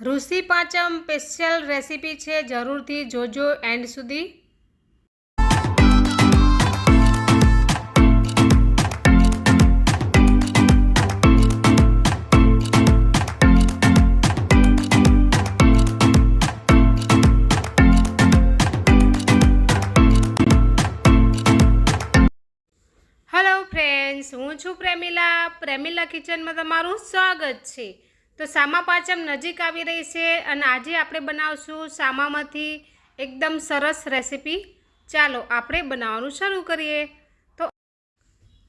ઋષિ પાંચમ special recipe છે, જરૂરથી જોજો એન્ડ સુધી. હું છું પ્રેમિલા. પ્રેમિલા કિચનમાં તમારું સ્વાગત છે. તો સામા પાંચમ નજીક આવી રહી છે અને આજે આપણે બનાવશું સામામાંથી એકદમ સરસ રેસીપી. ચાલો આપણે બનાવવાનું શરૂ કરીએ. તો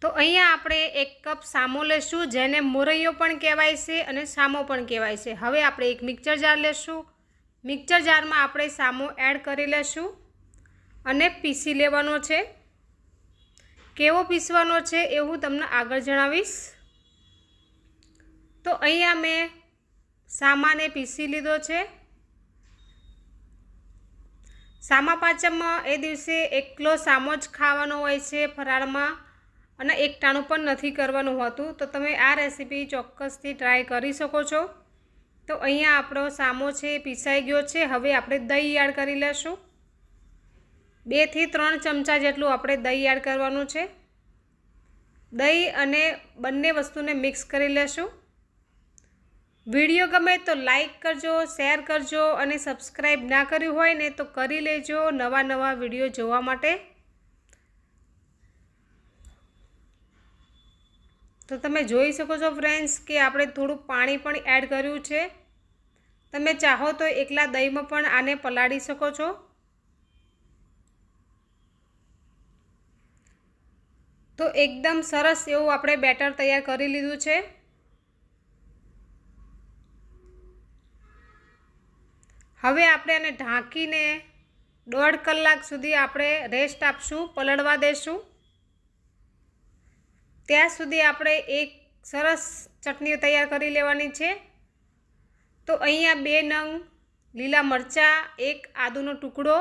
તો અહીંયા આપણે એક કપ સામો લેશું, જેને મોરૈયો પણ કહેવાય છે અને સામો પણ કહેવાય છે. હવે આપણે એક મિક્સર જાર લેશું. મિક્સર જારમાં આપણે સામો એડ કરી લેશું અને પીસી લેવાનો છે. કેવો પીસવાનો છે એ હું તમને આગળ જણાવીશ. તો અહીંયા મેં સામાને પીસી લીધો છે. સામા પાંચમમાં એ દિવસે એકલો સામો જ ખાવાનો હોય છે ફરાળમાં અને એકટાણું પણ નથી કરવાનું હોતું. તો તમે આ રેસીપી ચોક્કસથી ટ્રાય કરી શકો છો. તો અહીંયા આપણો સામો છે પીસાઈ ગયો છે. હવે આપણે દહીં એડ કરી લેશું. બેથી ત્રણ ચમચા જેટલું આપણે દહીં એડ કરવાનું છે. દહીં અને બંને વસ્તુને મિક્સ કરી લેશું. વીડિયો ગમે તો લાઈક કરજો, શેર કરજો અને સબસ્ક્રાઈબ ના કર્યું હોય ને તો કરી લેજો નવા નવા વીડિયો જોવા માટે. તો તમે જોઈ શકો છો ફ્રેન્ડ્સ કે આપણે થોડું પાણી પણ એડ કર્યું છે. તમે ચાહો તો એકલા દહીંમાં પણ આને પલાળી શકો છો. તો એકદમ સરસ એવું આપણે બેટર તૈયાર કરી લીધું છે. હવે આપણે આને ઢાંકીને દોઢ કલાક સુધી આપણે રેસ્ટ આપશું, પલળવા દેશું. ત્યાં સુધી આપણે એક સરસ ચટણી તૈયાર કરી લેવાની છે. તો અહીંયા બે નંગ લીલા મરચાં, એક આદુનો ટુકડો.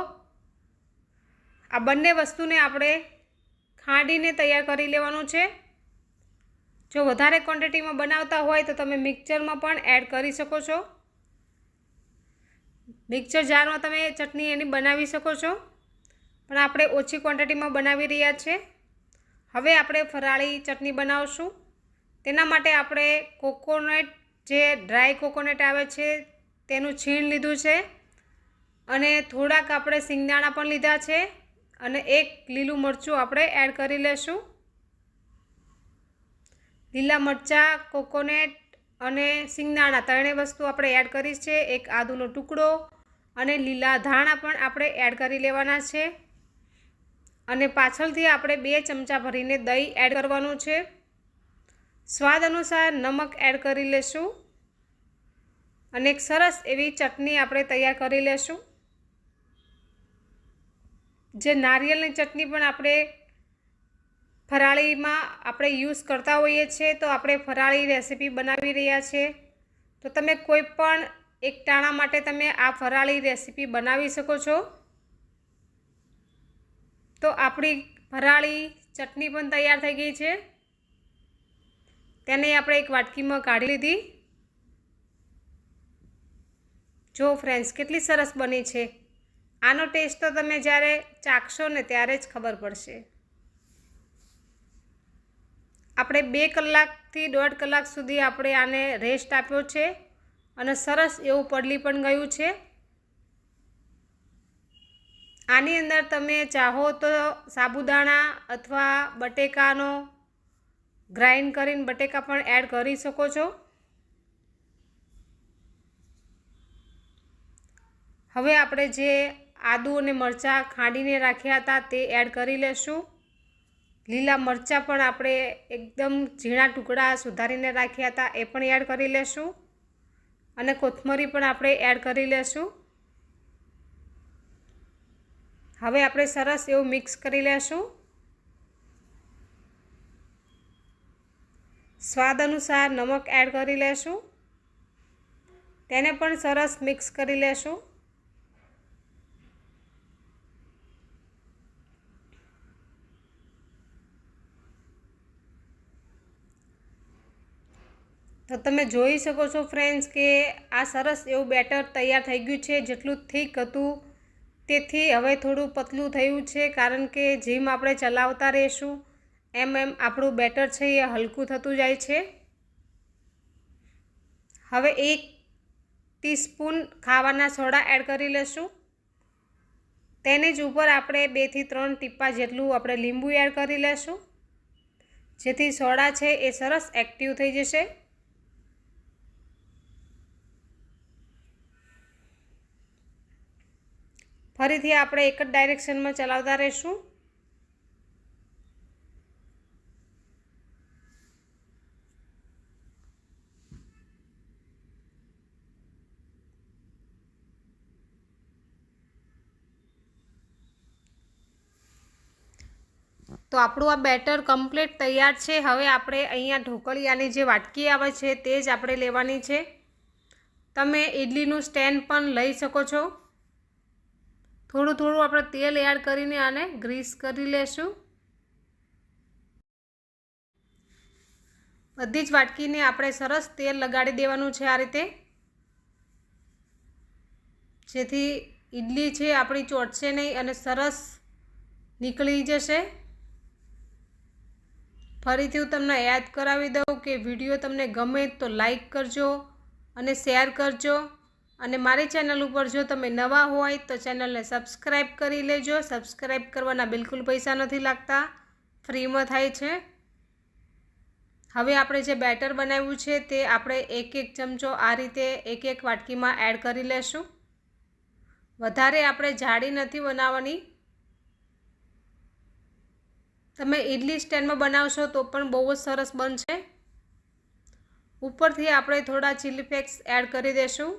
આ બંને વસ્તુને આપણે ખાંડીને તૈયાર કરી લેવાનું છે. જો વધારે ક્વોન્ટિટીમાં બનાવતા હોય તો તમે મિક્સરમાં પણ એડ કરી શકો છો. મિક્સર જારમાં તમે ચટણી એની બનાવી શકો છો. પણ આપણે ઓછી ક્વોન્ટિટીમાં બનાવી રહ્યા છે. હવે આપણે ફરાળી ચટણી બનાવશું. તેના માટે આપણે કોકોનટ જે ડ્રાય કોકોનટ આવે છે, તેનું છીણ લીધું છે. અને થોડાક આપણે સિંગદાણા પણ લીધા છે. અને એક લીલું મરચું આપણે એડ કરી લેશું. લીલા મરચાં કોકોનેટ અને સિંગદાણા, ત્રણેય વસ્તુ આપણે એડ કરી છે. એક આદુનો ટુકડો અને લીલા ધાણા પણ આપણે એડ કરી લેવાના છે. અને પાછળથી આપણે બે ચમચા ભરીને દહીં એડ કરવાનું છે. સ્વાદ અનુસાર નમક એડ કરી લેશું. અને એક સરસ એવી ચટણી આપણે તૈયાર કરી લેશું. જે નારિયેળની ચટણી પણ આપણે ફરાળીમાં આપણે યુઝ કરતા હોઈએ છીએ, તો આપણે ફરાળી રેસીપી બનાવી રહ્યા છીએ. તો તમે કોઈ પણ એક ટાણા માટે તમે આ ફરાળી રેસીપી બનાવી શકો છો. તો આપણી ફરાળી ચટણી પણ તૈયાર થઈ ગઈ છે. તેને આપણે એક વાટકીમાં કાઢી લીધી. જો ફ્રેન્ડ્સ, કેટલી સરસ બની છે. આનો ટેસ્ટ તો તમે જ્યારે ચાખશો ને ત્યારે જ ખબર પડશે. આપણે બે કલાકથી દોઢ કલાક સુધી આપણે આને રેસ્ટ આપ્યો છે. અને સરસ એવું પડલી પણ ગયું છે. આની અંદર તમે ચાહો તો સાબુદાણા અથવા બટેકાનો ગ્રાઇન્ડ કરીને બટેકા પણ એડ કરી શકો છો. હવે આપણે જે આદુ અને મરચાં ખાંડીને રાખ્યા હતા તે એડ કરી લેશું. લીલા મરચાં પણ આપણે એકદમ ઝીણા ટુકડા સુધારીને રાખ્યા હતા એ પણ એડ કરી લેશું. અને કોથમરી પણ આપણે એડ કરી લેશું. હવે આપણે સરસ એવું મિક્સ કરી લેશું. સ્વાદ અનુસાર નમક એડ કરી લેશું. તેને પણ સરસ મિક્સ કરી લેશું. તમે જોઈ શકો છો ફ્રેન્ડ્સ કે આ સરસ એવું બેટર તૈયાર થઈ ગયું છે, જેટલું થીક હતું તેથી હવે થોડું પતલું થયું છે, કારણ કે જીમ આપણે ચલાવતા રહીશું, એમ એમ આપણું બેટર છે, એ હલકું થતું જાય છે. હવે એક ટીસ્પૂન ખાવાના સોડા એડ કરી લેશું. તેની જ ઉપર આપણે બેથી ત્રણ ટીપા જેટલું આપણે લીંબુ એડ કરી લેશું. જેથી સોડા છે એ સરસ એક્ટિવ થઈ જશે. ફરીથી આપણે એક જ ડાયરેક્શનમાં ચલાવતા રહીશું. તો આપણું આ બેટર કમ્પ્લીટ તૈયાર છે. હવે આપણે અહીંયા ઢોકળિયાની જે વાટકી આવે છે તે જ આપણે લેવાની છે. તમે ઇડલીનું સ્ટેન્ડ પણ લઈ શકો છો. થોડું થોડું આપણે તેલ એડ કરીને આને ગ્રીસ કરી લેશું. બધી જ વાટકીને આપણે સરસ તેલ લગાડી દેવાનું છે આ રીતે. જેથી ઇડલી છે આપણી ચોટશે નહીં અને સરસ નીકળી જશે. ફરીથી હું તમને યાદ કરાવી દઉં કે વીડિયો તમને ગમે તો લાઈક કરજો અને શેર કરજો. અને મારી ચેનલ ઉપર જો તમે નવા હોય તો ચેનલને સબસ્ક્રાઈબ કરી લેજો. સબસ્ક્રાઈબ કરવાના બિલકુલ પૈસા નથી લાગતા. ફ્રીમાં થાય છે. હવે આપણે જે બેટર બનાવ્યું છે તે આપણે એક એક ચમચો આ રીતે એક એક વાટકીમાં એડ કરી લેશું. વધારે આપણે જાડી નથી બનાવવાની. તમે ઇડલી સ્ટેન્ડમાં બનાવશો તો પણ બહુ જ સરસ બનશે. ઉપરથી આપણે થોડા ચીલી ફ્લેક્સ એડ કરી દઈશું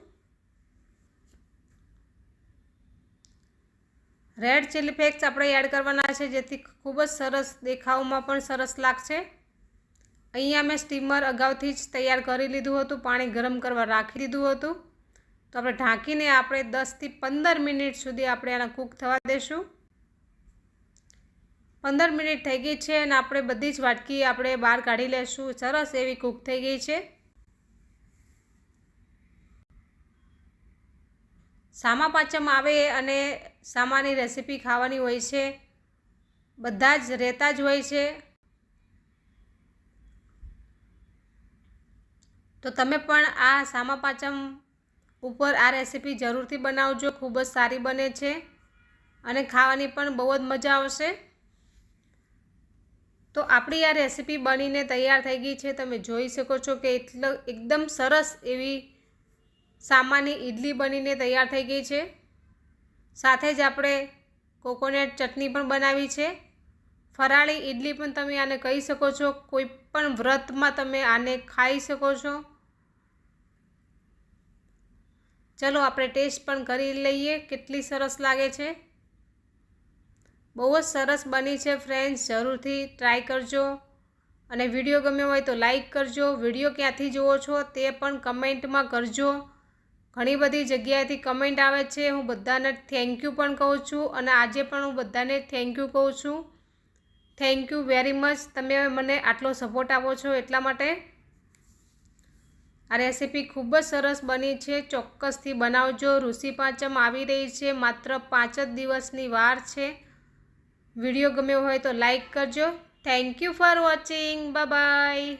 રેડ ચીલી ફ્લેક્સ આપણે એડ કરવાના છે, જેથી ખૂબ જ સરસ દેખાવમાં પણ સરસ લાગશે. અહીંયા મેં સ્ટીમર અગાઉથી જ તૈયાર કરી લીધું હતું, પાણી ગરમ કરવા રાખી દીધું હતું. તો આપણે ઢાંકીને આપણે દસથી પંદર મિનિટ સુધી આપણે આને કૂક થવા દઈશું પંદર મિનિટ થઈ ગઈ છે અને આપણે બધી જ વાટકી આપણે બહાર કાઢી લેશું. સરસ એવી કૂક થઈ ગઈ છે. સામા પાચમ આવે અને સામાની રેસીપી ખાવાની હોય છે. બધા જ રહેતા જ હોય છે. તો તમે પણ આ સામા પાચમ ઉપર આ રેસીપી જરૂરથી બનાવજો. ખૂબ જ સારી બને છે અને ખાવાની પણ બહુ જ મજા આવશે. તો આપણી આ રેસીપી બનીને તૈયાર થઈ ગઈ છે. તમે જોઈ શકો છો કે એટલો, એકદમ સરસ એવી સામાની ઇડલી બનીને તૈયાર થઈ ગઈ છે. સાથે જ આપણે કોકોનટ ચટણી પણ બનાવી છે. ફરાળી ઇડલી પણ તમે આને કહી શકો છો. કોઈ પણ વ્રતમાં તમે આને ખાઈ શકો છો. ચલો આપણે ટેસ્ટ પણ કરી લઈએ કેટલી સરસ લાગે છે. બહુ જ સરસ બની છે ફ્રેન્ડ્સ, જરૂરથી ટ્રાય કરજો. અને વીડિયો ગમ્યો હોય તો લાઈક કરજો. વીડિયો ક્યાંથી જુઓ છો તે પણ કમેન્ટમાં કરજો. ઘણી બધી જગ્યાએથી કમેન્ટ આવે છે. હું બધાને થેન્ક યુ પણ કહું છું અને આજે પણ હું બધાને થેન્ક યુ કહું છું. થેન્ક યુ વેરી મચ તમે મને આટલો સપોર્ટ આપો છો એટલા માટે. આ રેસીપી ખૂબ જ સરસ બની છે. ચોક્કસથી બનાવજો. ઋષિ પાંચમ આવી રહી છે. માત્ર પાંચ જ દિવસની વાર છે. વીડિયો ગમ્યો હોય તો લાઈક કરજો. Thank you for watching bye